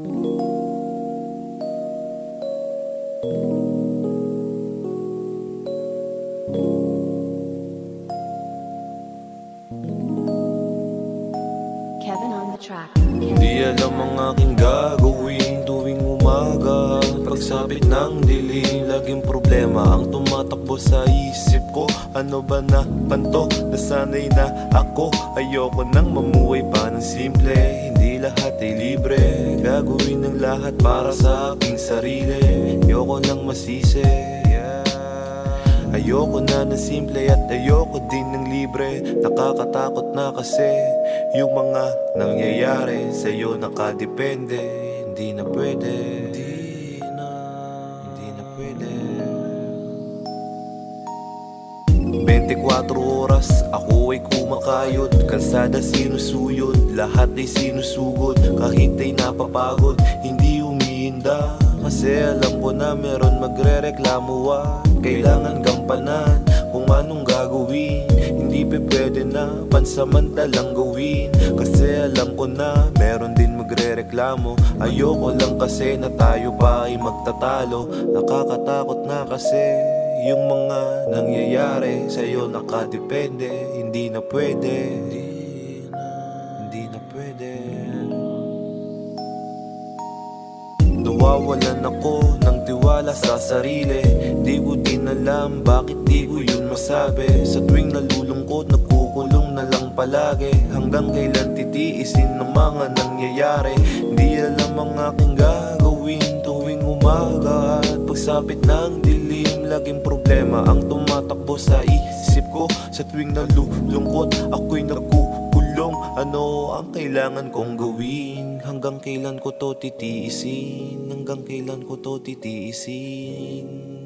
Kevin on the track. Di alam ang aking gagawin Pagsabit ng dilim, laging problema ang tumatakbo sa isip ko. Ano ba na panto, nasanay na ako. Ayoko nang mamuhay pa ng simple. Hindi lahat ay libre. Gagawin ng lahat para sa aking sarili. Ayoko nang masisi. Ayoko na ng simple at ayoko din ng libre. Nakakatakot na kasi Yung mga nangyayari Sa'yo nakadepende. Hindi na pwede. Hindi 24 oras ako ay kumakayod. Kalsada sinusuyod Lahat ay sinusugod. Kahit ay napapagod Hindi umiinda Kasi alam ko na meron magre-reklamo Kailangan gampanan Kung anong gagawin. Hindi pe pwede na Pansamantalang gawin. Kasi alam ko na Meron din magre-reklamo. Ayoko lang kasi na tayo pa ay magtatalo. Nakakatakot na kasi yung mga nangyayari sa'yo nakadepende Hindi na pwede. Hindi na, pwede. Nawawalan ako ng tiwala sa sarili. Di ko din alam bakit di ko yun masabi. Sa tuwing nalulungkot nagkukulong na lang palagi. Hanggang kailan titiisin ng mga nangyayari. Di alam ang aking gagawin tuwing umaga pagsapit ng dilim laging problema Ang tumatakbo sa isip ko. Sa tuwing nalulungkot ako'y nagkukulong. Ano ang kailangan kong gawin? Hanggang kailan ko to titiisin? Hanggang kailan ko to titiisin